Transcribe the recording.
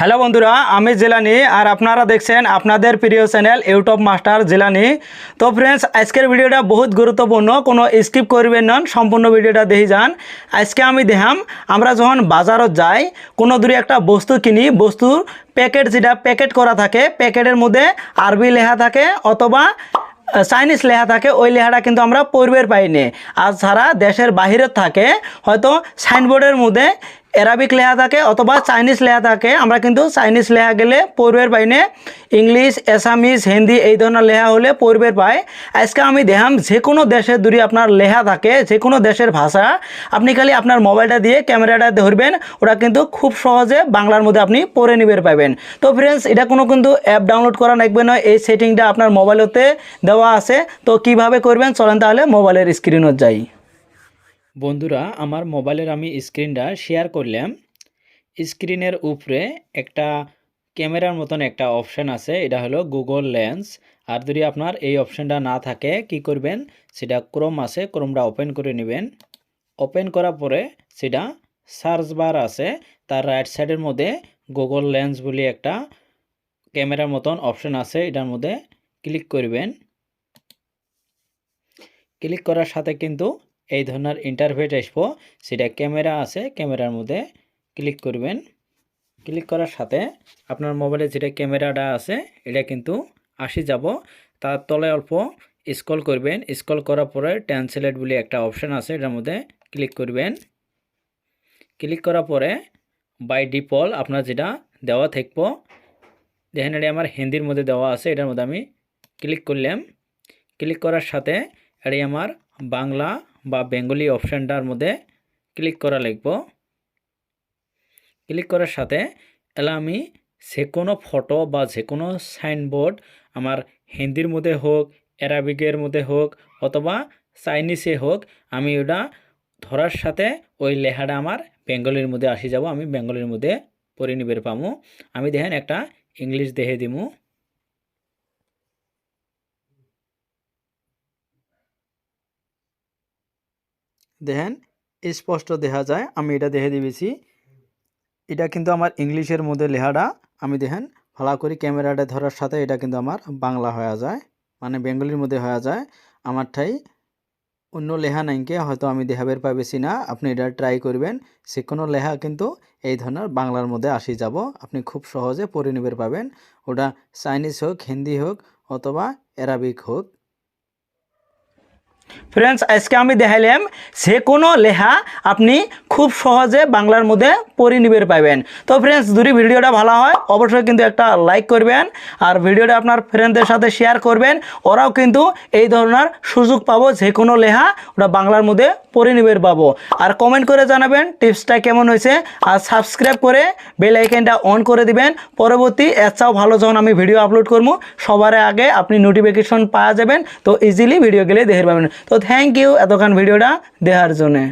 Hello বন্ধুরা, আমি জেলানি আর আপনারা দেখছেন আপনাদের প্রিয় চ্যানেল ইউটিউব মাস্টার জেলানি। তো ফ্রেন্ডস আজকের ভিডিওটা বহুত গুরুত্বপূর্ণ, কোনো স্কিপ করবেন না, সম্পূর্ণ ভিডিওটা দেখে যান। আজকে আমি দেখাম, আমরা যখন বাজারত যাই, কোনো দূরে একটা বস্তু কিনি, বস্তুর প্যাকেট যেটা প্যাকেট করা থাকে প্যাকেটের মধ্যে আরবি লেখা থাকে অথবা চাইনিজ লেখা থাকে, ওই লেখাটা কিন্তু আমরা পড়বের পাইনি। আর যারা দেশের বাহিরে থাকে, হয়তো সাইনবোর্ডের মধ্যে অ্যারাবিক লেখা থাকে অথবা চাইনিজ লেখা থাকে। আমরা কিন্তু চাইনিজ লেখা গেলে পড়বের পাইনে ইংলিশ এসামিজ হিন্দি এই ধরনের লেখা হলে পড়বের পাই আজকে আমি দেখাম যে কোনো দেশের দূরে আপনার লেখা থাকে যে কোনো দেশের ভাষা, আপনি খালি আপনার মোবাইলটা দিয়ে ক্যামেরাটা ধরবেন, ওটা কিন্তু খুব সহজে বাংলার মধ্যে আপনি পড়ে নিবের পাবেন। তো ফ্রেন্ডস এটা কোনো কিন্তু অ্যাপ ডাউনলোড করা লাগবে না, এই সেটিংটা আপনার মোবাইলতে দেওয়া আছে। তো কীভাবে করবেন, চলেন তাহলে মোবাইলের স্ক্রিনত যাই। বন্ধুরা, আমার মোবাইলের আমি স্ক্রিনটা শেয়ার করলাম। স্ক্রিনের উপরে একটা ক্যামেরার মতন একটা অপশান আছে, এটা হলো গুগল লেন্স আর যদি আপনার এই অপশানটা না থাকে, কি করবেন? সেটা ক্রোম আছে ক্রোমটা ওপেন করে নেবেন। ওপেন করার পরে সেটা সার্চ বার আছে, তার রাইট সাইডের মধ্যে গুগল লেন্স বলে একটা ক্যামেরার মতন অপশান আছে, এটার মধ্যে ক্লিক করবেন। ক্লিক করার সাথে কিন্তু এই ধরনের ইন্টারভেট আসব। সেটা ক্যামেরা আছে ক্যামেরার মধ্যে ক্লিক করবেন। ক্লিক করার সাথে আপনার মোবাইলে যেটা ক্যামেরাটা আছে, এটা কিন্তু আসি যাব। তার তলে অল্প স্ক্রল করবেন। স্ক্রল করার পরে ট্রান্সলেট বলে একটা অপশান আছে, এটার মধ্যে ক্লিক করবেন। ক্লিক করার পরে বাই ডিফল্ট আপনার যেটা দেওয়া থাকব, দেখেন এটা আমার হিন্দির মধ্যে দেওয়া আছে, এটার মধ্যে আমি ক্লিক করলাম। ক্লিক করার সাথে এটি আমার বাংলা বা বেঙ্গলি অপশানটার মধ্যে ক্লিক করা লাগব ক্লিক করার সাথে এলা আমি যে কোনো ফটো বা যে কোনো সাইনবোর্ড আমার হিন্দির মধ্যে হোক, অ্যারাবিকের মধ্যে হোক অথবা চাইনিজে হোক আমি ওটা ধরার সাথে ওই লেখাটা আমার বেঙ্গলির মধ্যে আসি যাব, আমি বেঙ্গলির মধ্যে পড়ে নিবের পামু। আমি দেখেন একটা ইংলিশ দেখে দিমু। দেখেন, স্পষ্ট দেখা যায়, আমি এটা দেখে দিয়েছি। এটা কিন্তু আমার ইংলিশের মধ্যে লেখাটা, আমি দেখেন, ভালো করে ক্যামেরাটা ধরার সাথে এটা কিন্তু আমার বাংলা হয়ে যায় মানে বেঙ্গলির মধ্যে হয়ে যায়। আমার ঠাই অন্য লেহা নাইকে হয়তো আমি দেখাবের পাইবেছি না, আপনি এটা ট্রাই করবেন। যে কোনো লেহা কিন্তু এই ধরনের বাংলার মধ্যে আসি যাব, আপনি খুব সহজে পড়ে নিবের পাবেন। ওটা চাইনিজ হোক হিন্দি হোক, অথবা অ্যারাবিক হোক। ফ্রেন্ডস আজকে আমি দেখাইলাম যে কোনো লেখা আপনি খুব সহজে বাংলার মধ্যে পড়ে নিবের পাবেন তো ফ্রেন্ডস যদি ভিডিওটা ভালো হয়, অবশ্যই কিন্তু একটা লাইক করবেন আর ভিডিওটা আপনার ফ্রেন্ডদের সাথে শেয়ার করবেন। ওরাও কিন্তু এই ধরনের সুযোগ পাবো যে কোনো লেখা ওটা বাংলার মধ্যে পড়ে নিবের পাবো। আর কমেন্ট করে জানাবেন টিপসটা কেমন হয়েছে আর সাবস্ক্রাইব করে বেল আইকনটা অন করে দিবেন। পরবর্তী এছাড়াও ভালো যখন আমি ভিডিও আপলোড করব, সবার আগে আপনি নোটিফিকেশন পাওয়া যাবেন, তো ইজিলি ভিডিও গেলে দেখে পাবেন। তো থ্যাংক ইউ এতক্ষণ ভিডিওটা দেওয়ার জন্যে।